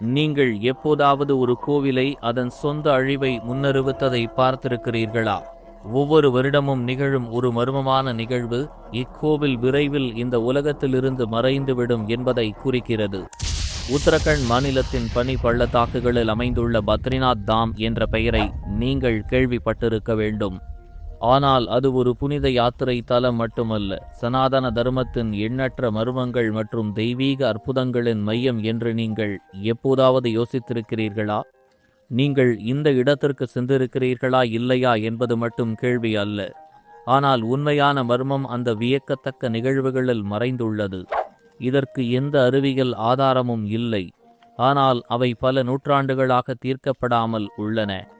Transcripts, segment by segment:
நீங்கள் எப்போதாவது ஒரு கோவிலை அதன் சொந்த அழிவை முன்னறிவித்ததை பார்த்திருக்கிறீர்களா? ஒவ்வொரு வருடமும் நிகழும் ஒரு மர்மமான நிகழ்வு இக்கோவில் விரைவில் இந்த உலகத்திலிருந்து மறைந்துவிடும் என்பதை குறிக்கிறது. உத்தரகண்ட் மாநிலத்தின் பனி பள்ளத்தாக்குகளில் அமைந்துள்ள பத்ரிநாத் தாம் என்ற பெயரை நீங்கள் கேள்விப்பட்டிருக்க வேண்டும். ஆனால் அது ஒரு புனித யாத்திரை தலம் மட்டுமல்ல. சனாதன தர்மத்தின் எண்ணற்ற மர்மங்கள் மற்றும் தெய்வீக அற்புதங்களின் மையம் என்று நீங்கள் எப்போதாவது யோசித்திருக்கிறீர்களா? நீங்கள் இந்த இடத்திற்கு சென்றிருக்கிறீர்களா இல்லையா என்பது மட்டும் கேள்வி அல்ல. ஆனால் உண்மையான மர்மம் அந்த வியக்கத்தக்க நிகழ்வுகளில் மறைந்துள்ளது. இதற்கு எந்த அறிவியல் ஆதாரமும் இல்லை. ஆனால் அவை பல நூற்றாண்டுகளாக தீர்க்கப்படாமல் உள்ளன.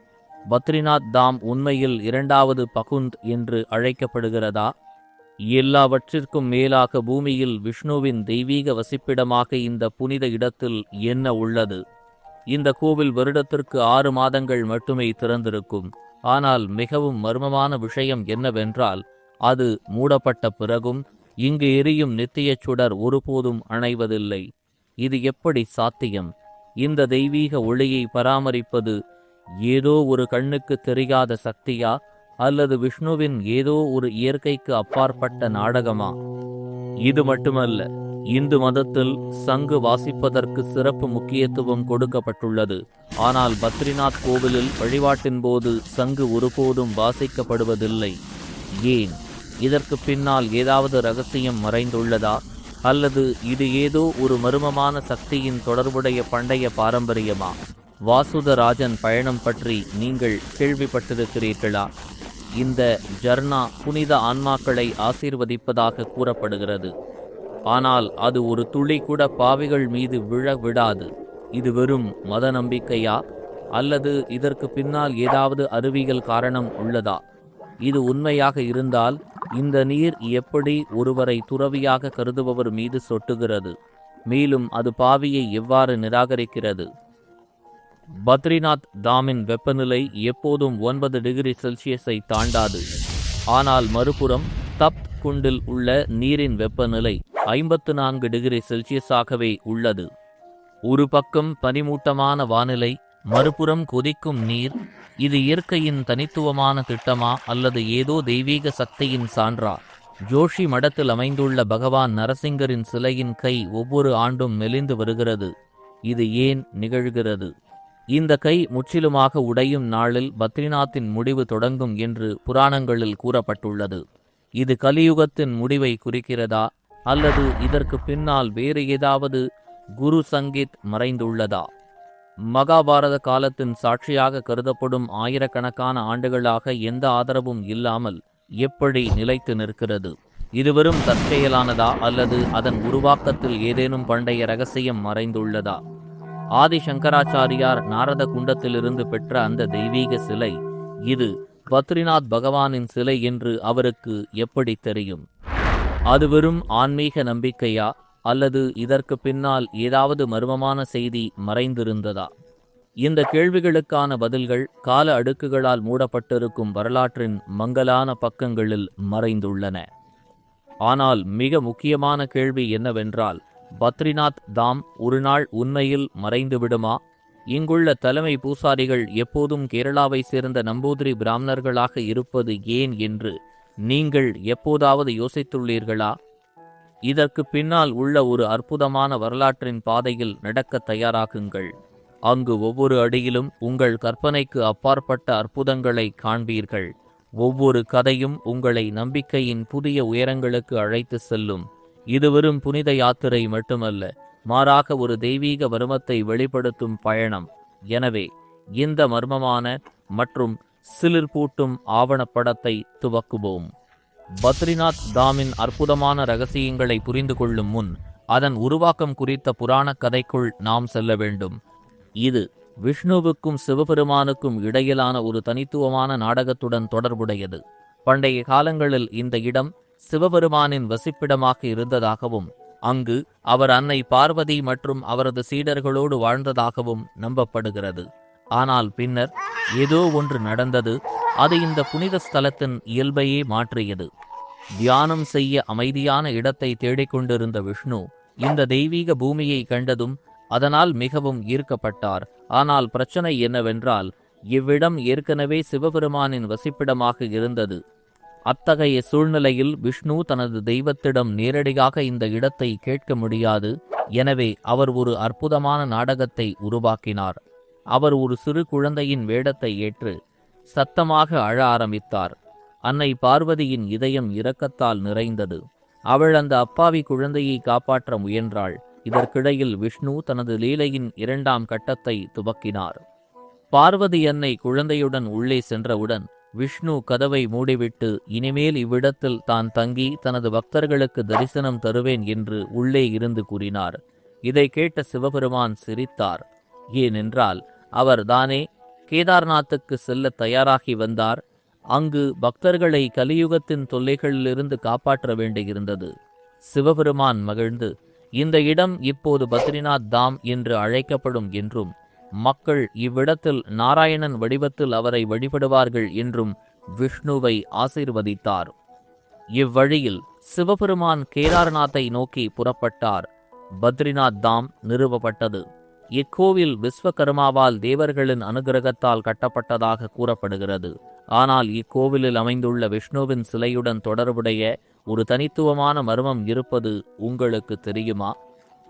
பத்ரிநாத் தாம் உண்மையில் இரண்டாவது பகுந்த் என்று அழைக்கப்படுகிறதா? எல்லாவற்றிற்கும் மேலாக பூமியில் விஷ்ணுவின் தெய்வீக வசிப்பிடமாக இந்த புனித இடத்தில் என்ன உள்ளது? இந்த கோவில் வருடத்திற்கு ஆறு மாதங்கள் மட்டுமே திறந்திருக்கும். ஆனால் மிகவும் மர்மமான விஷயம் என்னவென்றால் அது மூடப்பட்ட பிறகும் இங்கு எரியும் நித்திய சுடர் ஒருபோதும் அணைவதில்லை. இது எப்படி சாத்தியம்? இந்த தெய்வீக ஒளியை பராமரிப்பது ஏதோ ஒரு கண்ணுக்கு தெரியாத சக்தியா அல்லது விஷ்ணுவின் ஏதோ ஒரு இயற்கைக்கு அப்பாற்பட்ட நாடகமா? இது மட்டுமல்ல இந்து மதத்தில் சங்கு வாசிப்பதற்கு சிறப்பு முக்கியத்துவம் கொடுக்கப்பட்டுள்ளது. ஆனால் பத்ரிநாத் கோவிலில் வழிபாட்டின் போது சங்கு ஒருபோதும் வாசிக்கப்படுவதில்லை. ஏன்? இதற்கு பின்னால் ஏதாவது ரகசியம் மறைந்துள்ளதா? அல்லது இது ஏதோ ஒரு மர்மமான சக்தியின் தொடர்புடைய பண்டைய பாரம்பரியமா? வாசுதராஜன் பயணம் பற்றி நீங்கள் கேள்விப்பட்டிருக்கிறீர்களா? இந்த ஜர்னா புனித ஆன்மாக்களை ஆசீர்வதிப்பதாக கூறப்படுகிறது. ஆனால் அது ஒரு துளி கூட பாவிகள் மீது விழ விடாது. இது வெறும் மத நம்பிக்கையா? அல்லது இதற்கு பின்னால் ஏதாவது அறிவியல் காரணம் உள்ளதா? இது உண்மையாக இருந்தால் இந்த நீர் எப்படி ஒருவரை துறவியாக கருதுபவர் மீது சொட்டுகிறது? மேலும் அது பாவியை எவ்வாறு நிராகரிக்கிறது? பத்ரிநாத் தாமின் வெப்பநிலை எப்போதும் ஒன்பது டிகிரி செல்சியஸை தாண்டாது. ஆனால் மறுபுறம் தப் குண்டில் உள்ள நீரின் வெப்பநிலை ஐம்பத்து நான்கு டிகிரி செல்சியஸாகவே உள்ளது. ஒரு பக்கம் பனிமூட்டமான வானிலை மறுபுறம் கொதிக்கும் நீர் இது இயற்கையின் தனித்துவமான திட்டமா அல்லது ஏதோ தெய்வீக சக்தியின் சான்றா? ஜோஷி மடத்தில் அமைந்துள்ள பகவான் நரசிங்கரின் சிலையின் கை ஒவ்வொரு ஆண்டும் மெலிந்து வருகிறது. இது ஏன் நிகழ்கிறது? இந்த கை முற்றிலுமாக உடையும் நாளில் பத்ரிநாத்தின் முடிவு தொடங்கும் என்று புராணங்களில் கூறப்பட்டுள்ளது. இது கலியுகத்தின் முடிவை குறிக்கிறதா? அல்லது இதற்கு பின்னால் வேறு ஏதாவது குரு சங்கீத் மறைந்துள்ளதா? மகாபாரத காலத்தின் சாட்சியாக கருதப்படும் ஆயிரக்கணக்கான ஆண்டுகளாக எந்த ஆதரவும் இல்லாமல் எப்படி நிலைத்து நிற்கிறது? இருவரும் தற்செயலானதா? அல்லது அதன் உருவாக்கத்தில் ஏதேனும் பண்டைய ரகசியம் மறைந்துள்ளதா? ஆதி சங்கராச்சாரியார் நாரத குண்டத்திலிருந்து பெற்ற அந்த தெய்வீக சிலை இது பத்ரிநாத் பகவானின் சிலை என்று அவருக்கு எப்படி தெரியும்? அது வெறும் ஆன்மீக நம்பிக்கையா அல்லது இதற்கு பின்னால் ஏதாவது மர்மமான செய்தி மறைந்திருந்ததா? இந்த கேள்விகளுக்கான பதில்கள் கால அடுக்குகளால் மூடப்பட்டிருக்கும் வரலாற்றின் மங்கலான பக்கங்களில் மறைந்துள்ளன. ஆனால் மிக முக்கியமான கேள்வி என்னவென்றால் பத்ரிநாத் தாம் ஒரு நாள் உண்மையில் மறைந்துவிடுமா? இங்குள்ள தலைமை பூசாரிகள் எப்போதும் கேரளாவை சேர்ந்த நம்பூதிரி பிராமணர்களாக இருப்பது ஏன் என்று நீங்கள் எப்போதாவது யோசித்துள்ளீர்களா? இதற்கு பின்னால் உள்ள ஒரு அற்புதமான வரலாற்றின் பாதையில் நடக்க தயாராகுங்கள். அங்கு ஒவ்வொரு அடியிலும் உங்கள் கற்பனைக்கு அப்பாற்பட்ட அற்புதங்களை காண்பீர்கள். ஒவ்வொரு கதையும் உங்களை நம்பிக்கையின் புதிய உயரங்களுக்கு அழைத்து செல்லும். இது வெறும் புனித யாத்திரை மட்டுமல்ல மாறாக ஒரு தெய்வீக வருமத்தை வெளிப்படுத்தும் பயணம். எனவே இந்த மர்மமான மற்றும் சிலிர்பூட்டும் ஆவணப்படத்தை துவக்குவோம். பத்ரிநாத் தாமின் அற்புதமான ரகசியங்களை புரிந்து கொள்ளும் முன் அதன் உருவாக்கம் குறித்த புராணக் கதைக்குள் நாம் செல்ல வேண்டும். இது விஷ்ணுவுக்கும் சிவபெருமானுக்கும் இடையிலான ஒரு தனித்துவமான நாடகத்துடன் தொடர்புடையது. பண்டைய காலங்களில் இந்த இடம் சிவபெருமானின் வசிப்பிடமாக இருந்ததாகவும் அங்கு அவர் அன்னை பார்வதி மற்றும் அவரது சீடர்களோடு வாழ்ந்ததாகவும் நம்பப்படுகிறது. ஆனால் பின்னர் ஏதோ ஒன்று நடந்தது அது இந்த புனித ஸ்தலத்தின் இயல்பையே மாற்றியது. தியானம் செய்ய அமைதியான இடத்தை தேடிக்கொண்டிருந்த விஷ்ணு இந்த தெய்வீக பூமியை கண்டதும் அதனால் மிகவும் ஈர்க்கப்பட்டார். ஆனால் பிரச்சனை என்னவென்றால் இவ்விடம் ஏற்கனவே சிவபெருமானின் வசிப்பிடமாக இருந்தது. அத்தகைய சூழ்நிலையில் விஷ்ணு தனது தெய்வத்திடம் நேரடியாக இந்த இடத்தை கேட்க முடியாது. எனவே அவர் ஒரு அற்புதமான நாடகத்தை உருவாக்கினார். அவர் ஒரு சிறு குழந்தையின் வேடத்தை ஏற்று சத்தமாக அழ ஆரம்பித்தார். அன்னை பார்வதியின் இதயம் இரக்கத்தால் நிறைந்தது. அவள் அந்த அப்பாவி குழந்தையை காப்பாற்ற முயன்றாள். இதற்கிடையில் விஷ்ணு தனது லீலையின் இரண்டாம் கட்டத்தை துவக்கினார். பார்வதி அன்னை குழந்தையுடன் உள்ளே சென்றவுடன் விஷ்ணு கதவை மூடிவிட்டு இனிமேல் இவ்விடத்தில் தான் தங்கி தனது பக்தர்களுக்கு தரிசனம் தருவேன் என்று உள்ளே இருந்து கூறினார். இதை கேட்ட சிவபெருமான் சிரித்தார். ஏனென்றால் அவர் தானே கேதார்நாத்துக்கு செல்ல தயாராகி வந்தார். அங்கு பக்தர்களை கலியுகத்தின் தொல்லைகளிலிருந்து காப்பாற்ற வேண்டியிருந்தது. சிவபெருமான் மகிழ்ந்து இந்த இடம் இப்போது பத்ரிநாத் தாம் என்று அழைக்கப்படும் என்றும் மக்கள் இவ்விடத்தில் நாராயணன் வடிவத்தில் அவரை வழிபடுவார்கள் என்றும் விஷ்ணுவை ஆசீர்வதித்தார். இவ்வழியில் சிவபெருமான் கேதார்நாத்தை நோக்கி புறப்பட்டார். பத்ரிநாத் தாம் நிறுவப்பட்டது. இக்கோவில் விஸ்வகர்மாவால் தேவர்களின் அனுகிரகத்தால் கட்டப்பட்டதாக கூறப்படுகிறது. ஆனால் இக்கோவிலில் அமைந்துள்ள விஷ்ணுவின் சிலையுடன் தொடர்புடைய ஒரு தனித்துவமான மர்மம் இருப்பது உங்களுக்கு தெரியுமா?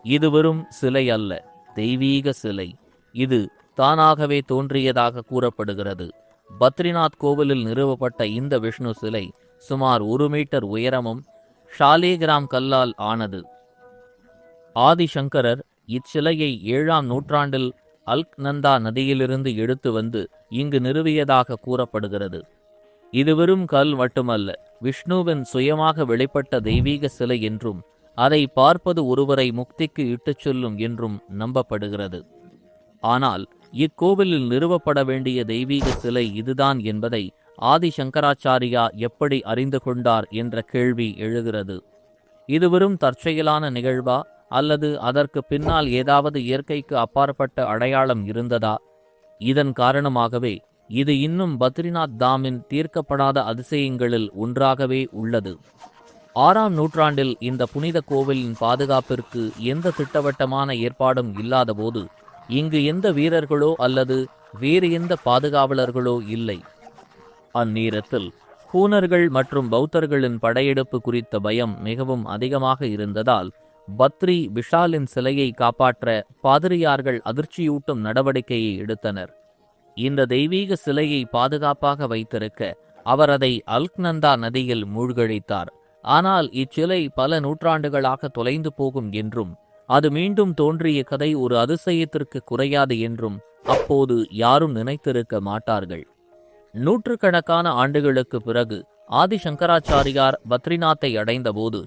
இது வெறும் சிலை அல்ல தெய்வீக சிலை. இது தானாகவே தோன்றியதாக கூறப்படுகிறது. பத்ரிநாத் கோவிலில் நிறுவப்பட்ட இந்த விஷ்ணு சிலை சுமார் ஒரு மீட்டர் உயரமும் ஷாலிகிராம் கல்லால் ஆனது. ஆதிசங்கரர் இச்சிலையை ஏழாம் நூற்றாண்டில் அல்க்நந்தா நதியிலிருந்து எடுத்து வந்து இங்கு நிறுவியதாக கூறப்படுகிறது. இது வெறும் கல் மட்டுமல்ல விஷ்ணுவின் சுயமாக வெளிப்பட்ட தெய்வீக சிலை என்றும் அதை பார்ப்பது ஒருவரை முக்திக்கு இட்டுச் செல்லும் என்றும் நம்பப்படுகிறது. ஆனால் இக்கோவிலில் நிறுவப்பட வேண்டிய தெய்வீக சிலை இதுதான் என்பதை ஆதிசங்கராச்சாரியா எப்படி அறிந்து கொண்டார் என்ற கேள்வி எழுகிறது. இது வெறும் தற்செயலான நிகழ்வா? அல்லது அதற்கு பின்னால் ஏதாவது இயற்கைக்கு அப்பாற்பட்ட அடையாளம் இருந்ததா? இதன் காரணமாகவே இது இன்னும் பத்ரிநாத் தாமின் தீர்க்கப்படாத அதிசயங்களில் ஒன்றாகவே உள்ளது. ஆறாம் நூற்றாண்டில் இந்த புனித கோவிலின் பாதுகாப்பிற்கு எந்த திட்டவட்டமான ஏற்பாடும் இல்லாதபோது இங்கு எந்த வீரர்களோ அல்லது வேறு எந்த பாதுகாவலர்களோ இல்லை. அந்நேரத்தில் ஹூனர்கள் மற்றும் பௌத்தர்களின் படையெடுப்பு குறித்த பயம் மிகவும் அதிகமாக இருந்ததால் பத்ரி விஷாலின் சிலையை காப்பாற்ற பாதிரியார்கள் அதிர்ச்சியூட்டும் நடவடிக்கையை எடுத்தனர். இந்த தெய்வீக சிலையை பாதுகாப்பாக வைத்திருக்க அவர் அதை அல்க்நந்தா நதியில் மூழ்கழித்தார் ஆனால் இச்சிலை பல நூற்றாண்டுகளாக தொலைந்து போகும் என்றும் அது மீண்டும் தோன்றிய கதை ஒரு அதிசயத்திற்கு குறையாது என்றும் அப்போது யாரும் நினைத்திருக்க மாட்டார்கள். நூற்றுக்கணக்கான ஆண்டுகளுக்கு பிறகு ஆதிசங்கராச்சாரியார் பத்ரிநாத்தை அடைந்தபோது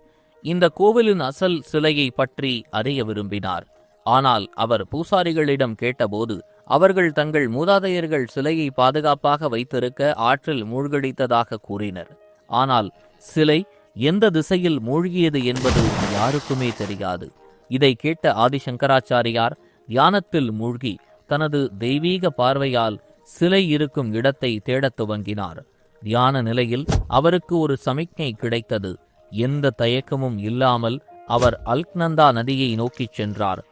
இந்த கோவிலின் அசல் சிலையை பற்றி அறிய விரும்பினார். ஆனால் அவர் பூசாரிகளிடம் கேட்டபோது அவர்கள் தங்கள் மூதாதையர்கள் சிலையை பாதுகாப்பாக வைத்திருக்க ஆற்றில் மூழ்கடித்ததாக கூறினர். ஆனால் சிலை எந்த திசையில் மூழ்கியது என்பது யாருக்குமே தெரியாது. இதை கேட்ட ஆதிசங்கராச்சாரியார் தியானத்தில் மூழ்கி தனது தெய்வீக பார்வையால் சிலை இருக்கும் இடத்தை தேடத் துவங்கினார். தியான நிலையில் அவருக்கு ஒரு சமிக்ஞை கிடைத்தது. எந்த தயக்கமும் இல்லாமல் அவர் அல்க்நந்தா நதியை நோக்கிச் சென்றார்.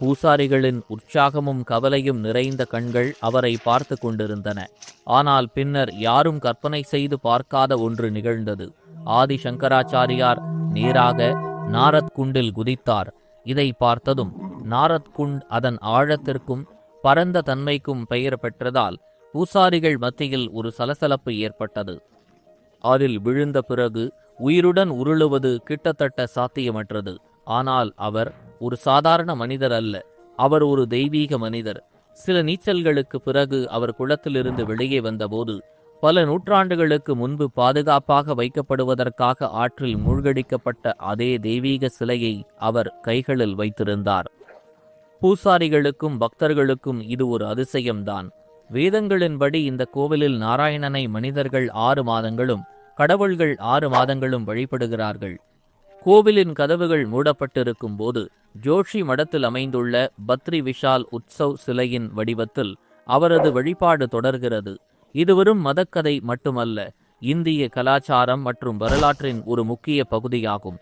பூசாரிகளின் உற்சாகமும் கவலையும் நிறைந்த கண்கள் அவரை பார்த்து கொண்டிருந்தன. ஆனால் பின்னர் யாரும் கற்பனை செய்து பார்க்காத ஒன்று நிகழ்ந்தது. ஆதி சங்கராச்சாரியார் நேராக நாரத் குண்டில் குதித்தார். இதை பார்த்ததும் நாரத் குண்ட் அதன் ஆழத்திற்கும் பரந்த தன்மைக்கும் பெயர் பெற்றதால் பூசாரிகள் மத்தியில் ஒரு சலசலப்பு ஏற்பட்டது. அதில் விழுந்த பிறகு உயிருடன் உருளுவது கிட்டத்தட்ட சாத்தியமற்றது. ஆனால் அவர் ஒரு சாதாரண மனிதர் அல்ல. அவர் ஒரு தெய்வீக மனிதர். சில நீச்சல்களுக்கு பிறகு அவர் குளத்திலிருந்து வெளியே வந்தபோது பல நூற்றாண்டுகளுக்கு முன்பு பாதுகாப்பாக வைக்கப்படுவதற்காக ஆற்றில் மூழ்கடிக்கப்பட்ட அதே தெய்வீக சிலையை அவர் கைகளில் வைத்திருந்தார். பூசாரிகளுக்கும் பக்தர்களுக்கும் இது ஒரு அதிசயம்தான். வேதங்களின்படி இந்த கோவிலில் நாராயணனை மனிதர்கள் ஆறு மாதங்களும் கடவுள்கள் ஆறு மாதங்களும் வழிபடுகிறார்கள். கோவிலின் கதவுகள் மூடப்பட்டிருக்கும் போது ஜோஷி மடத்தில் அமைந்துள்ள பத்ரி விஷால் உற்சவ் சிலையின் வடிவத்தில் அவரது வழிபாடு தொடர்கிறது. இது வெறும் மதக்கதை மட்டுமல்ல இந்திய கலாச்சாரம் மற்றும் வரலாற்றின் ஒரு முக்கிய பகுதியாகும்.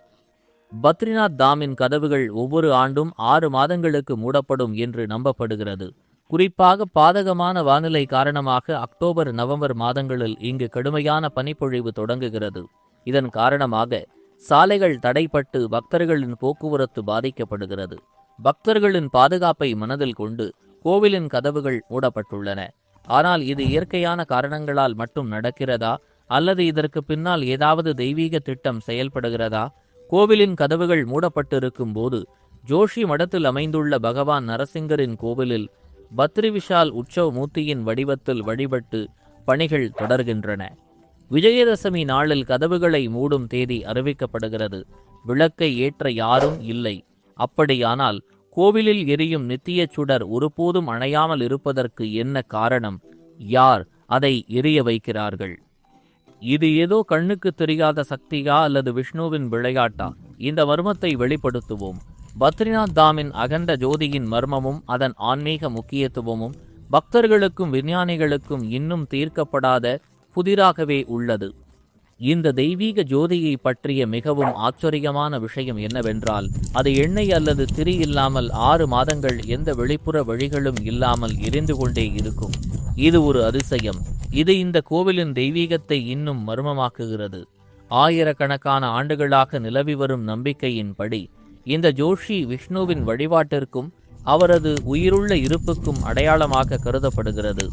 பத்ரிநாத் தாமின் கதவுகள் ஒவ்வொரு ஆண்டும் ஆறு மாதங்களுக்கு மூடப்படும் என்று நம்பப்படுகிறது. குறிப்பாக பாதகமான வானிலை காரணமாக அக்டோபர் நவம்பர் மாதங்களில் இங்கு கடுமையான பனிப்பொழிவு தொடங்குகிறது. இதன் காரணமாக சாலைகள் தடைப்பட்டு பக்தர்களின் போக்குவரத்து பாதிக்கப்படுகிறது. பக்தர்களின் பாதுகாப்பை மனதில் கொண்டு கோவிலின் கதவுகள் மூடப்பட்டுள்ளன. ஆனால் இது இயற்கையான காரணங்களால் மட்டும் நடக்கிறதா? அல்லது இதற்கு பின்னால் ஏதாவது தெய்வீக திட்டம் செயல்படுகிறதா? கோவிலின் கதவுகள் மூடப்பட்டிருக்கும் போது ஜோஷி மடத்தில் அமைந்துள்ள பகவான் நரசிங்கரின் கோவிலில் பத்ரிவிஷால் உற்சவ மூர்த்தியின் வடிவத்தில் வழிபட்டு பணிகள் தொடர்கின்றன. விஜயதசமி நாளில் கதவுகளை மூடும் தேதி அறிவிக்கப்படுகிறது. விளக்கை ஏற்ற யாரும் இல்லை. அப்படியானால் கோவிலில் எரியும் நித்திய சுடர் ஒருபோதும் அணையாமல் இருப்பதற்கு என்ன காரணம்? யார் அதை எரிய வைக்கிறார்கள்? இது ஏதோ கண்ணுக்கு தெரியாத சக்தியா அல்லது விஷ்ணுவின் விளையாட்டா? இந்த மர்மத்தை வெளிப்படுத்துவோம். பத்ரிநாத் தாமின் அகண்ட ஜோதியின் மர்மமும் அதன் ஆன்மீக முக்கியத்துவமும் பக்தர்களுக்கும் விஞ்ஞானிகளுக்கும் இன்னும் தீர்க்கப்படாத புதிராகவே உள்ளது. இந்த தெய்வீக ஜோதியை பற்றிய மிகவும் ஆச்சரியமான விஷயம் என்னவென்றால் அது எண்ணெய் அல்லது திரி இல்லாமல் ஆறு மாதங்கள் எந்த வெளிப்புற வழிகளும் இல்லாமல் எரிந்து கொண்டே இருக்கும். இது ஒரு அதிசயம். இது இந்த கோவிலின் தெய்வீகத்தை இன்னும் மர்மமாக்குகிறது. ஆயிரக்கணக்கான ஆண்டுகளாக நிலவி வரும் நம்பிக்கையின்படி இந்த ஜோஷி விஷ்ணுவின் வழிபாட்டிற்கும் அவரது உயிருள்ள இருப்புக்கும் அடையாளமாக கருதப்படுகிறது.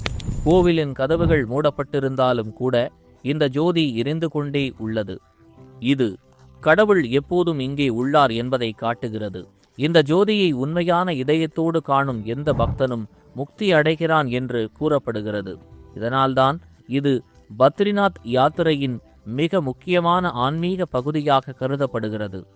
கோவிலின் கதவுகள் மூடப்பட்டிருந்தாலும் கூட இந்த ஜோதி எரிந்து கொண்டே உள்ளது. இது கடவுள் எப்போதும் இங்கே உள்ளார் என்பதை காட்டுகிறது. இந்த ஜோதியை உண்மையான இதயத்தோடு காணும் எந்த பக்தனும் முக்தி அடைகிறான் என்று கூறப்படுகிறது. இதனால்தான் இது பத்ரிநாத் யாத்திரையின் மிக முக்கியமான ஆன்மீக பகுதியாக கருதப்படுகிறது.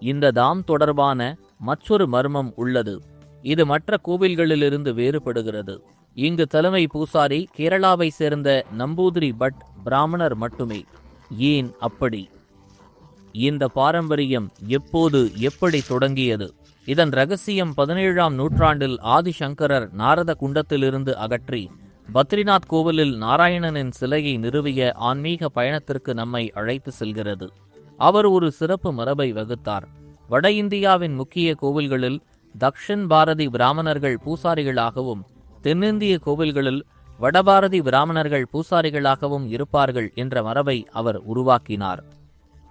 இந்த தாம் தொடர்பான மற்றொரு மர்மம் உள்ளது. இது மற்ற கோவில்களிலிருந்து வேறுபடுகிறது. இங்கு தலைமை பூசாரி கேரளாவை சேர்ந்த நம்பூதிரி பட் பிராமணர் மட்டுமே. ஏன் அப்படி? இந்த பாரம்பரியம் எப்போது எப்படி தொடங்கியது? இதன் ரகசியம் பதினேழாம் நூற்றாண்டில் ஆதிசங்கரர் நாரத குண்டத்திலிருந்து அகற்றி பத்ரிநாத் கோவிலில் நாராயணனின் சிலையை நிறுவிய ஆன்மீக பயணத்திற்கு நம்மை அழைத்து செல்கிறது. அவர் ஒரு சிறப்பு மரபை வகுத்தார். வட இந்தியாவின் முக்கிய கோவில்களில் தக்ஷன் பாரதி பிராமணர்கள் பூசாரிகளாகவும் தென்னிந்திய கோவில்களில் வடபாரதி பிராமணர்கள் பூசாரிகளாகவும் இருப்பார்கள் என்ற மரபை அவர் உருவாக்கினார்.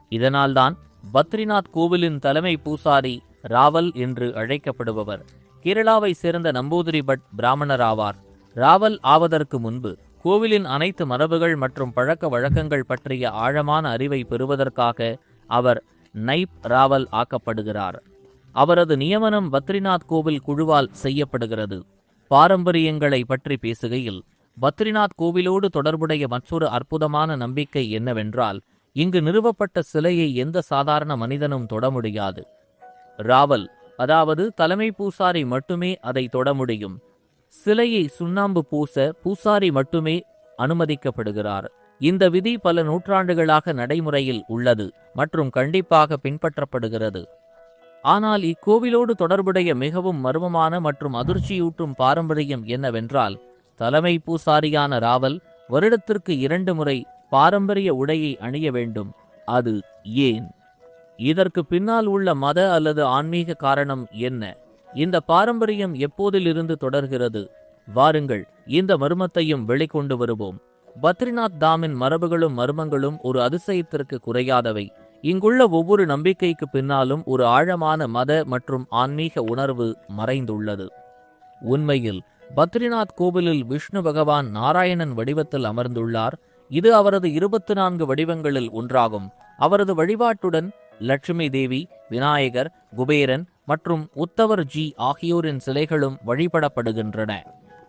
இதனால்தான் பத்ரிநாத் கோவிலின் தலைமை பூசாரி ராவல் என்று அழைக்கப்படுபவர். கேரளாவை சேர்ந்த நம்பூதிரி பட் பிராமணர் ஆவார் ராவல் ஆவதற்கு முன்பு கோவிலின் அனைத்து மரபுகள் மற்றும் பழக்க வழக்கங்கள் பற்றிய ஆழமான அறிவை பெறுவதற்காக அவர் நைப் ராவல் ஆக்கப்படுகிறார். அவரது நியமனம் பத்ரிநாத் கோவில் குழுவால் செய்யப்படுகிறது. பாரம்பரியங்களை பற்றி பேசுகையில் பத்ரிநாத் கோவிலோடு தொடர்புடைய மற்றொரு அற்புதமான நம்பிக்கை என்னவென்றால் இங்கு நிறுவப்பட்ட சிலையை எந்த சாதாரண மனிதனும் தொட முடியாது. ராவல் அதாவது தலைமை பூசாரி மட்டுமே அதை தொட முடியும். சிலையை சுண்ணாம்பு பூச பூசாரி மட்டுமே அனுமதிக்கப்படுகிறார். இந்த விதி பல நூற்றாண்டுகளாக நடைமுறையில் உள்ளது மற்றும் கண்டிப்பாக பின்பற்றப்படுகிறது. ஆனால் இக்கோவிலோடு தொடர்புடைய மிகவும் மர்மமான மற்றும் அதிர்ச்சியூட்டும் பாரம்பரியம் என்னவென்றால் தலைமை பூசாரியான ராவல் வருடத்திற்கு இரண்டு முறை பாரம்பரிய உடையை அணிய வேண்டும். அது ஏன்? இதற்கு பின்னால் உள்ள மத அல்லது ஆன்மீக காரணம் என்ன? இந்த பாரம்பரியம் எப்போதிலிருந்து தொடர்கிறது? வாருங்கள் இந்த மர்மத்தையும் வெளிக்கொண்டு வருவோம். பத்ரிநாத் தாமின் மரபுகளும் மர்மங்களும் ஒரு அதிசயத்திற்கு குறையாதவை. இங்குள்ள ஒவ்வொரு நம்பிக்கைக்கு பின்னாலும் ஒரு ஆழமான மத மற்றும் ஆன்மீக உணர்வு மறைந்துள்ளது. உண்மையில் பத்ரிநாத் கோவிலில் விஷ்ணு பகவான் நாராயணன் வடிவத்தில் அமர்ந்துள்ளார். இது அவரது இருபத்தி நான்கு வடிவங்களில் ஒன்றாகும். அவரது வழிபாட்டுடன் லட்சுமி தேவி விநாயகர் குபேரன் மற்றும் உத்தவர் ஜி ஆகியோரின் சிலைகளும் வழிபடப்படுகின்றன.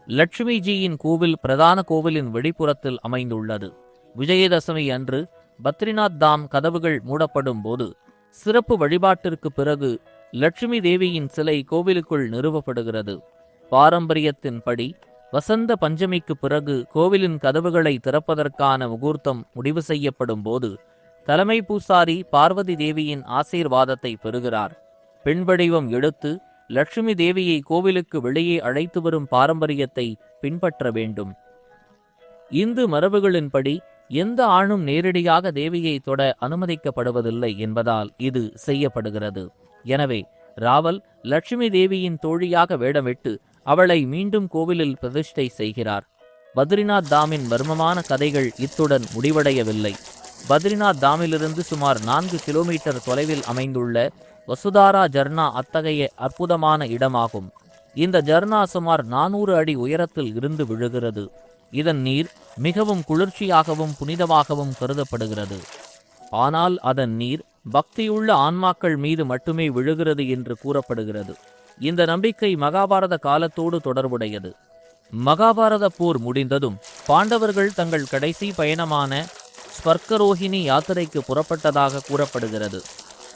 லட்சுமி ஜியின் கோவில் பிரதான கோவிலின் வெளிப்புறத்தில் அமைந்துள்ளது. விஜயதசமி அன்று பத்ரிநாத் தாம் கதவுகள் மூடப்படும் போது சிறப்பு வழிபாட்டிற்கு பிறகு லட்சுமி தேவியின் சிலை கோவிலுக்குள் நிறுவப்படுகிறது. பாரம்பரியத்தின்படி வசந்த பஞ்சமிக்கு பிறகு கோவிலின் கதவுகளை திறப்பதற்கான முகூர்த்தம் முடிவு செய்யப்படும் போது தலைமை பூசாரி பார்வதி தேவியின் ஆசீர்வாதத்தை பெறுகிறார். பெண் வடிவம் எடுத்து லட்சுமி தேவியை கோவிலுக்கு வெளியே அழைத்து வரும் பாரம்பரியத்தை பின்பற்ற வேண்டும். இந்து மரபுகளின்படி எந்த ஆணும் நேரடியாக தேவியை தொட அனுமதிக்கப்படுவதில்லை என்பதால் இது செய்யப்படுகிறது. எனவே ராவல் லட்சுமி தேவியின் தோழியாக வேடமிட்டு அவளை மீண்டும் கோவிலில் பிரதிஷ்டை செய்கிறார். பத்ரிநாத் தாமின் மர்மமான கதைகள் இத்துடன் முடிவடையவில்லை. பத்ரிநாத் தாமிலிருந்து சுமார் நான்கு கிலோமீட்டர் தொலைவில் அமைந்துள்ள வசுதாரா ஜர்னா அத்தகைய அற்புதமான இடமாகும். இந்த ஜர்னா சுமார் நானூறு அடி உயரத்தில் இருந்து விழுகிறது. இதன் நீர் மிகவும் குளிர்ச்சியாகவும் புனிதமாகவும் கருதப்படுகிறது. ஆனால் அதன் நீர் பக்தியுள்ள ஆன்மாக்கள் மீது மட்டுமே விழுகிறது என்று கூறப்படுகிறது. இந்த நம்பிக்கை மகாபாரத காலத்தோடு தொடர்புடையது. மகாபாரத போர் முடிந்ததும் பாண்டவர்கள் தங்கள் கடைசி பயணமான ஸ்வர்க்கரோஹிணி யாத்திரைக்கு புறப்பட்டதாக கூறப்படுகிறது.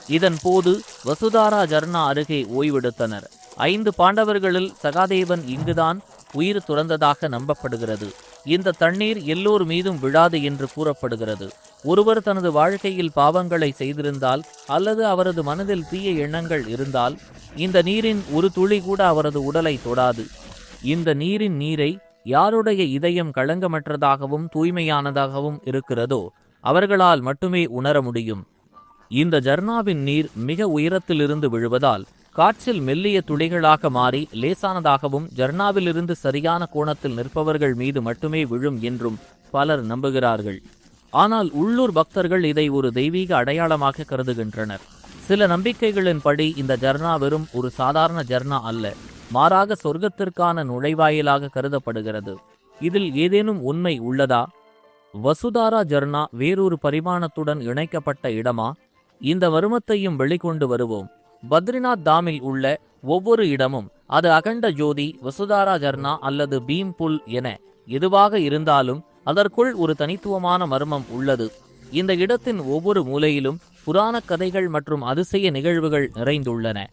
இதன் போது வசுதாரா ஜர்னா அருகே ஓய்வெடுத்தனர். ஐந்து பாண்டவர்களில் சகாதேவன் இங்குதான் உயிர் துறந்ததாக நம்பப்படுகிறது. இந்த தண்ணீர் எல்லோர் மீதும் விழாது என்று கூறப்படுகிறது. ஒருவர் தனது வாழ்க்கையில் பாவங்களை செய்திருந்தால் அல்லது அவரது மனதில் தீய எண்ணங்கள் இருந்தால் இந்த நீரின் ஒரு துளி கூட அவரது உடலை தொடாது. இந்த நீரின் நீரை யாருடைய இதயம் களங்கமற்றதாகவும் தூய்மையானதாகவும் இருக்கிறதோ அவர்களால் மட்டுமே உணர முடியும். இந்த ஜர்னாவின் நீர் மிக உயரத்திலிருந்து விழுவதால் காற்றில் மெல்லிய துளிகளாக மாறி லேசானதாகவும் ஜர்னாவிலிருந்து சரியான கோணத்தில் நிற்பவர்கள் மீது மட்டுமே விழும் என்றும் பலர் நம்புகிறார்கள். ஆனால் உள்ளூர் பக்தர்கள் இதை ஒரு தெய்வீக அடையாளமாக கருதுகின்றனர். சில நம்பிக்கைகளின்படி இந்த ஜர்னா வெறும் ஒரு சாதாரண ஜர்னா அல்ல மாறாக சொர்க்கத்திற்கான நுழைவாயிலாக கருதப்படுகிறது. இதில் ஏதேனும் உண்மை உள்ளதா? வசுதாரா ஜர்னா வேறொரு பரிமாணத்துடன் இணைக்கப்பட்ட இடமா? இந்த மர்மத்தையும் வெளிக்கொண்டு வருவோம். பத்ரிநாத் தாமில் உள்ள ஒவ்வொரு இடமும் அது அகண்ட ஜோதி வசுதாரா ஜர்னா அல்லது பீம் புல் என எதுவாக இருந்தாலும் அதற்குள் ஒரு தனித்துவமான மர்மம் உள்ளது. இந்த இடத்தின் ஒவ்வொரு மூலையிலும் புராணக் கதைகள் மற்றும் அதிசய நிகழ்வுகள் நிறைந்துள்ளன.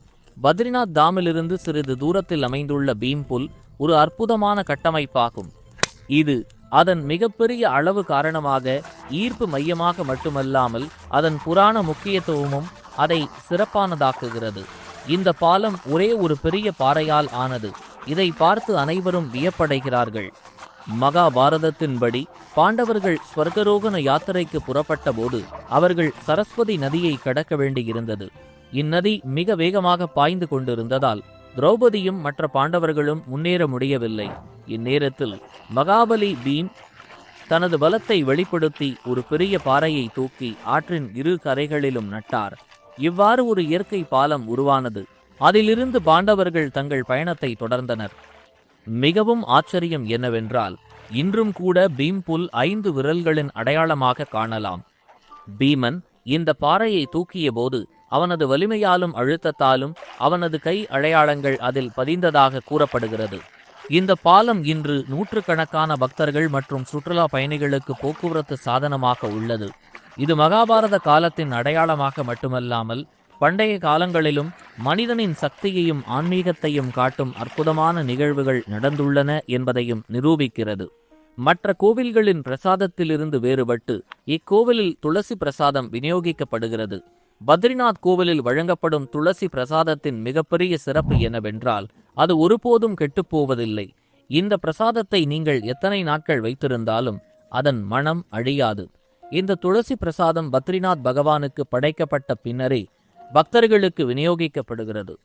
பத்ரிநாத் தாமிலிருந்து சிறிது தூரத்தில் அமைந்துள்ள பீம்புல் ஒரு அற்புதமான கட்டமைப்பாகும். இது அதன் மிகப்பெரிய அளவு காரணமாக ஈர்ப்பு மையமாக மட்டுமல்லாமல் அதன் புராண முக்கியத்துவமும் அதை சிறப்பானதாக்குகிறது. இந்த பாலம் ஒரே ஒரு பெரிய பாறையால் ஆனது. இதை பார்த்து அனைவரும் வியப்படைகிறார்கள். மகாபாரதத்தின்படி பாண்டவர்கள் ஸ்வர்கரோகண யாத்திரைக்கு புறப்பட்ட போது அவர்கள் சரஸ்வதி நதியை கடக்க வேண்டியிருந்தது. இந்நதி மிக வேகமாக பாய்ந்து கொண்டிருந்ததால் திரௌபதியும் மற்ற பாண்டவர்களும் முன்னேற முடியவில்லை. இந்நேரத்தில் மகாபலி பீம் தனது பலத்தை வெளிப்படுத்தி ஒரு பெரிய பாறையை தூக்கி ஆற்றின் இரு கரைகளிலும் நட்டார். இவ்வாறு ஒரு இயற்கை பாலம் உருவானது. அதிலிருந்து பாண்டவர்கள் தங்கள் பயணத்தை தொடர்ந்தனர். மிகவும் ஆச்சரியம் என்னவென்றால் இன்றும் கூட பீம்புல் ஐந்து விரல்களின் அடையாளமாக காணலாம். பீமன் இந்த பாறையை தூக்கிய போது அவனது வலிமையாலும் அழுத்தத்தாலும் அவனது கை அடையாளங்கள் அதில் பதிந்ததாக கூறப்படுகிறது. இந்த பாலம் இன்று நூற்றுக்கணக்கான பக்தர்கள் மற்றும் சுற்றுலா பயணிகளுக்கு போக்குவரத்து சாதனமாக உள்ளது. இது மகாபாரத காலத்தின் அடையாளமாக மட்டுமல்லாமல் பண்டைய காலங்களிலும் மனிதனின் சக்தியையும் ஆன்மீகத்தையும் காட்டும் அற்புதமான நிகழ்வுகள் நடந்துள்ளன என்பதையும் நிரூபிக்கிறது. மற்ற கோவில்களின் பிரசாதத்திலிருந்து வேறுபட்டு இக்கோவிலில் துளசி பிரசாதம் விநியோகிக்கப்படுகிறது. பத்ரிநாத் கோவிலில் வழங்கப்படும் துளசி பிரசாதத்தின் மிகப்பெரிய சிறப்பு என்னவென்றால் அது ஒருபோதும் கெட்டுப்போவதில்லை. இந்த பிரசாதத்தை நீங்கள் எத்தனை நாட்கள் வைத்திருந்தாலும் அதன் மனம் அழியாது. இந்த துளசி பிரசாதம் பத்ரிநாத் பகவானுக்கு படைக்கப்பட்ட பின்னரே பக்தர்களுக்கு விநியோகிக்கப்படுகிறது.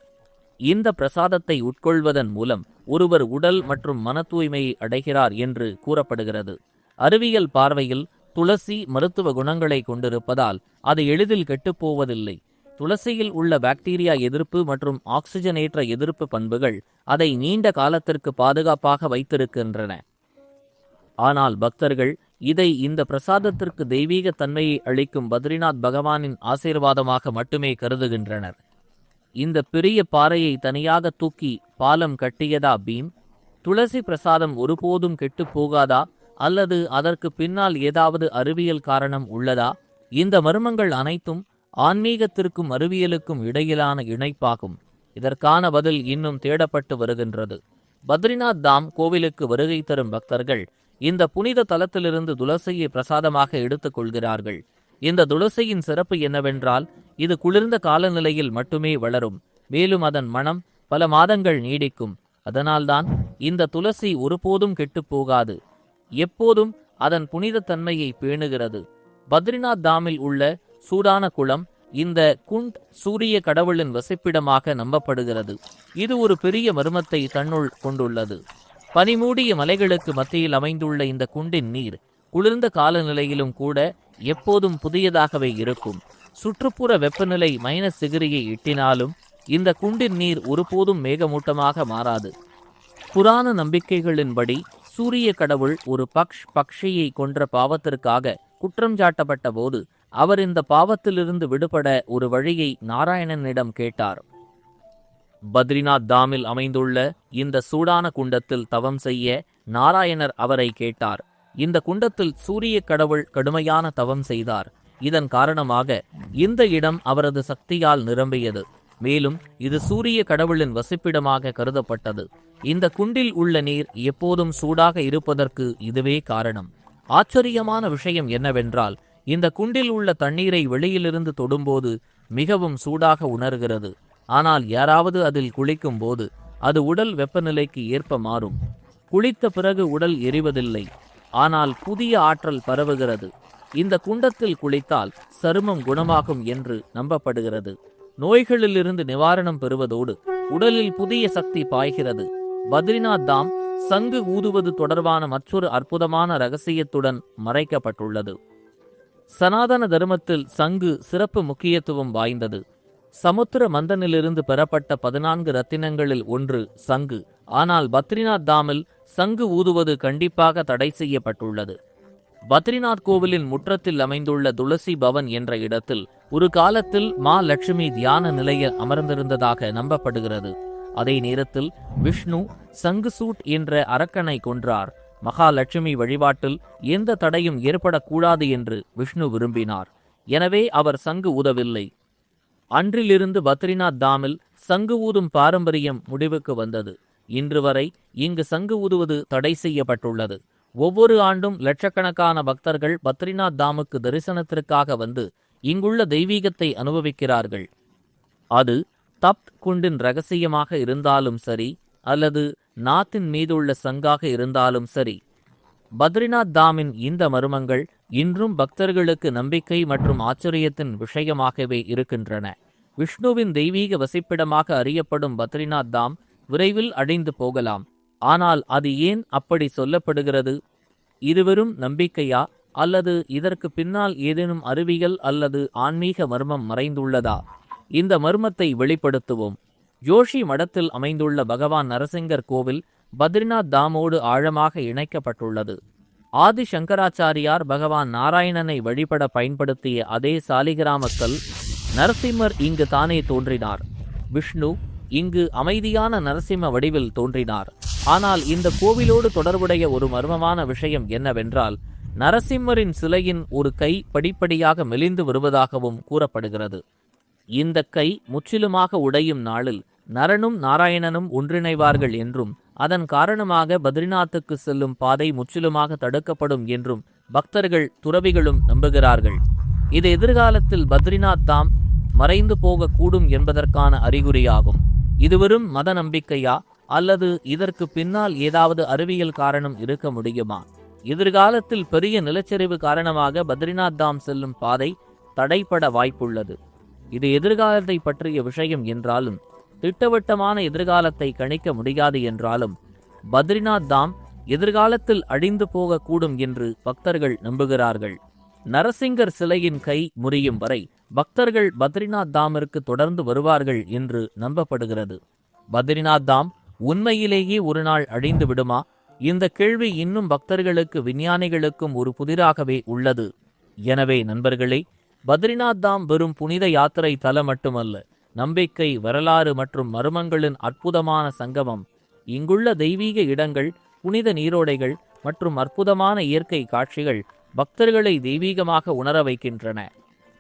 இந்த பிரசாதத்தை உட்கொள்வதன் மூலம் ஒருவர் உடல் மற்றும் மன தூய்மையை அடைகிறார் என்று கூறப்படுகிறது. அறிவியல் பார்வையில் துளசி மருத்துவ குணங்களை கொண்டிருப்பதால் அது எளிதில் கெட்டுப்போவதில்லை. துளசியில் உள்ள பாக்டீரியா எதிர்ப்பு மற்றும் ஆக்சிஜனேற்ற எதிர்ப்பு பண்புகள் அதை நீண்ட காலத்திற்கு பாதுகாப்பாக வைத்திருக்கின்றன. ஆனால் பக்தர்கள் இதை இந்த பிரசாதத்திற்கு தெய்வீக தன்மையை அளிக்கும் பத்ரிநாத் பகவானின் ஆசீர்வாதமாக மட்டுமே கருதுகின்றனர். இந்த பெரிய பாறையை தனியாக தூக்கி பாலம் கட்டியதா பீம்? துளசி பிரசாதம் ஒருபோதும் கெட்டுப் போகாதா? அல்லது அதற்கு பின்னால் ஏதாவது அறிவியல் காரணம் உள்ளதா? இந்த மர்மங்கள் அனைத்தும் ஆன்மீகத்திற்கும் அறிவியலுக்கும் இடையிலான இணைப்பாகும். இதற்கான பதில் இன்னும் தேடப்பட்டு வருகின்றது. பத்ரிநாத் தாம் கோவிலுக்கு வருகை தரும் பக்தர்கள் இந்த புனித தலத்திலிருந்து துளசியை பிரசாதமாக எடுத்துக் கொள்கிறார்கள். இந்த துளசியின் சிறப்பு என்னவென்றால் இது குளிர்ந்த காலநிலையில் மட்டுமே வளரும். மேலும் அதன் மனம் பல மாதங்கள் நீடிக்கும். அதனால்தான் இந்த துளசி ஒருபோதும் கெட்டுப் போகாது. எப்போதும் அதன் புனித தன்மையை பேணுகிறது. பத்ரிநாத் தாமில் உள்ள சூடான குளம் இந்த குண்ட் சூரிய கடவுளின் வசிப்பிடமாக நம்பப்படுகிறது. இது ஒரு பெரிய மர்மத்தை தன்னுள் கொண்டுள்ளது. பனிமூடிய மலைகளுக்கு மத்தியில் அமைந்துள்ள இந்த குண்டின் நீர் குளிர்ந்த காலநிலையிலும் கூட எப்போதும் புதியதாகவே இருக்கும். சுற்றுப்புற வெப்பநிலை மைனஸ் டிகிரியை எட்டினாலும் இந்த குண்டின் நீர் ஒருபோதும் மேகமூட்டமாக மாறாது. புராண நம்பிக்கைகளின்படி சூரிய கடவுள் ஒரு பக்ஷ் பக்ஷியை கொன்ற பாவத்திற்காக குற்றம் சாட்டப்பட்ட போது அவர் இந்த பாவத்திலிருந்து விடுபட ஒரு வழியை நாராயணனிடம் கேட்டார். பத்ரிநாத் தாமில் அமைந்துள்ள இந்த சூடான குண்டத்தில் தவம் செய்ய நாராயணர் அவரை கேட்டார். இந்த குண்டத்தில் சூரிய கடவுள் கடுமையான தவம் செய்தார். இதன் காரணமாக இந்த இடம் அவரது சக்தியால் நிரம்பியது. மேலும் இது சூரிய கடவுளின் வசிப்பிடமாக கருதப்பட்டது. இந்த குண்டில் உள்ள நீர் எப்போதும் சூடாக இருப்பதற்கு இதுவே காரணம். ஆச்சரியமான விஷயம் என்னவென்றால் இந்த குண்டில் உள்ள தண்ணீரை வெளியிலிருந்து தொடும்போது மிகவும் சூடாக உணர்கிறது. ஆனால் யாராவது அதில் குளிக்கும் போது அது உடல் வெப்பநிலைக்கு ஏற்ப மாறும். குளித்த பிறகு உடல் எரிவதில்லை. ஆனால் புதிய ஆற்றல் பரவுகிறது. இந்த குண்டத்தில் குளித்தால் சருமம் குணமாகும் என்று நம்பப்படுகிறது. நோய்களிலிருந்து நிவாரணம் பெறுவதோடு உடலில் புதிய சக்தி பாய்கிறது. பத்ரிநாத் தாம் சங்கு ஊதுவது தொடர்பான மற்றொரு அற்புதமான ரகசியத்துடன் மறைக்கப்பட்டுள்ளது. சனாதன தர்மத்தில் சங்கு சிறப்பு முக்கியத்துவம் வாய்ந்தது. சமுத்திர மந்தனிலிருந்து பெறப்பட்ட பதினான்கு ரத்தினங்களில் ஒன்று சங்கு. ஆனால் பத்ரிநாத் தாமில் சங்கு ஊதுவது கண்டிப்பாக தடை செய்யப்பட்டுள்ளது. பத்ரிநாத் கோவிலின் முற்றத்தில் அமைந்துள்ள துளசி பவன் என்ற இடத்தில் ஒரு காலத்தில் மா லட்சுமி தியான நிலையில் அமர்ந்திருந்ததாக நம்பப்படுகிறது. அதே நேரத்தில் விஷ்ணு சங்கு சூட் என்ற அரக்கனை கொன்றார். மகாலட்சுமி வழிபாட்டில் எந்த தடையும் ஏற்படக்கூடாது என்று விஷ்ணு விரும்பினார். எனவே அவர் சங்கு ஊதவில்லை. அன்றிலிருந்து பத்ரிநாத் தாமில் சங்கு ஊதும் பாரம்பரியம் முடிவுக்கு வந்தது. இன்று வரை இங்கு சங்கு ஊதுவது தடை செய்யப்பட்டுள்ளது. ஒவ்வொரு ஆண்டும் லட்சக்கணக்கான பக்தர்கள் பத்ரிநாத் தாமுக்கு தரிசனத்திற்காக வந்து இங்குள்ள தெய்வீகத்தை அனுபவிக்கிறார்கள். அது தப்த் குண்டின் ரகசியமாக இருந்தாலும் சரி அல்லது நாத்தின் மீதுள்ள சங்காக இருந்தாலும் சரி பத்ரிநாத் தாமின் இந்த மர்மங்கள் இன்றும் பக்தர்களுக்கு நம்பிக்கை மற்றும் ஆச்சரியத்தின் விஷயமாகவே இருக்கின்றன. விஷ்ணுவின் தெய்வீக வசிப்பிடமாக அறியப்படும் பத்ரிநாத் தாம் விரைவில் அடைந்து போகலாம். ஆனால் அது ஏன் அப்படி சொல்லப்படுகிறது? இருவரும் நம்பிக்கையா? அல்லது இதற்கு பின்னால் ஏதேனும் அறிவியல் அல்லது ஆன்மீக மர்மம் மறைந்துள்ளதா? இந்த மர்மத்தை வெளிப்படுத்துவோம். ஜோஷி மடத்தில் அமைந்துள்ள பகவான் நரசிங்கர் கோவில் பத்ரிநாத் தாமோடு ஆழமாக இணைக்கப்பட்டுள்ளது. ஆதி சங்கராச்சாரியார் பகவான் நாராயணனை வழிபட பயன்படுத்திய அதே சாலிகிராமத்தில் நரசிம்மர் இங்கு தானே தோன்றினார். விஷ்ணு இங்கு அமைதியான நரசிம்ம வடிவில் தோன்றினார். ஆனால் இந்த கோவிலோடு தொடர்புடைய ஒரு மர்மமான விஷயம் என்னவென்றால் நரசிம்மரின் சிலையின் ஒரு கை படிப்படியாக மெலிந்து வருவதாகவும் கூறப்படுகிறது. இந்த கை முற்றிலுமாக உடையும் நாளில் நரனும் நாராயணனும் ஒன்றிணைவார்கள் என்றும் அதன் காரணமாக பத்ரிநாத்துக்கு செல்லும் பாதை முற்றிலுமாக தடுக்கப்படும் என்றும் பக்தர்கள் துறவிகளும் நம்புகிறார்கள். இது எதிர்காலத்தில் பத்ரிநாத் தாம் மறைந்து போகக்கூடும் என்பதற்கான அறிகுறியாகும். இது வெறும் மத நம்பிக்கையா? அல்லது இதற்கு பின்னால் ஏதாவது அறிவியல் காரணம் இருக்க முடியுமா? எதிர்காலத்தில் பெரிய நிலச்சரிவு காரணமாக பத்ரிநாத் தாம் செல்லும் பாதை தடைப்பட வாய்ப்புள்ளது. இது எதிர்காலத்தை பற்றிய விஷயம் என்றாலும் திட்டவட்டமான எதிர்காலத்தை கணிக்க முடியாது என்றாலும் பத்ரிநாத் தாம் எதிர்காலத்தில் அழிந்து போகக்கூடும் என்று பக்தர்கள் நம்புகிறார்கள். நரசிங்கர் சிலையின் கை முறியும் வரை பக்தர்கள் பத்ரிநாத் தாமிற்கு தொடர்ந்து வருவார்கள் என்று நம்பப்படுகிறது. பத்ரிநாத் தாம் உண்மையிலேயே ஒரு நாள் அழிந்து விடுமா? இந்த கேள்வி இன்னும் பக்தர்களுக்கு விஞ்ஞானிகளுக்கும் ஒரு புதிராகவே உள்ளது. எனவே நண்பர்களே பத்ரிநாத் தாம் வெறும் புனித யாத்திரை தலம் மட்டுமல்ல நம்பிக்கை வரலாறு மற்றும் மர்மங்களின் அற்புதமான சங்கமம். இங்குள்ள தெய்வீக இடங்கள் புனித நீரோடைகள் மற்றும் அற்புதமான இயற்கை காட்சிகள் பக்தர்களை தெய்வீகமாக உணர வைக்கின்றன.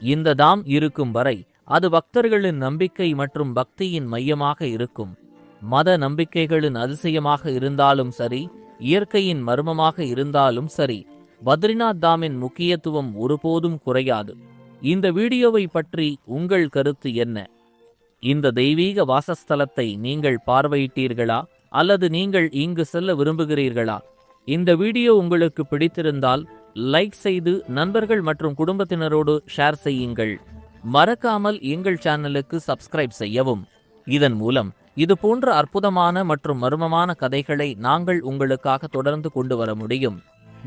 இந்த தாம் இருக்கும் வரை அது பக்தர்களின் நம்பிக்கை மற்றும் பக்தியின் மையமாக இருக்கும். மத நம்பிக்கைகளின் அதிசயமாக இருந்தாலும் சரி இயற்கையின் மர்மமாக இருந்தாலும் சரி பத்ரிநாத் தாமின் முக்கியத்துவம் ஒருபோதும் குறையாது. இந்த வீடியோவை பற்றி உங்கள் கருத்து என்ன? இந்த தெய்வீக வாசஸ்தலத்தை நீங்கள் பார்வையிட்டீர்களா? அல்லது நீங்கள் இங்கு செல்ல விரும்புகிறீர்களா? இந்த வீடியோ உங்களுக்கு பிடித்திருந்தால் லைக் செய்து நண்பர்கள் மற்றும் குடும்பத்தினரோடு ஷேர் செய்யுங்கள். மறக்காமல் எங்கள் சேனலுக்கு சப்ஸ்கிரைப் செய்யவும். இதன் மூலம் இது போன்ற அற்புதமான மற்றும் மர்மமான கதைகளை நாங்கள் உங்களுக்காக தொடர்ந்து கொண்டு வர முடியும்.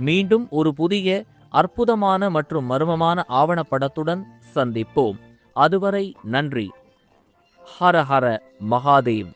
மீண்டும் ஒரு புதிய அற்புதமான மற்றும் மர்மமான ஆவணப்படத்துடன் சந்திப்போம். அதுவரை நன்றி. ஹர ஹர மகாதேவ்.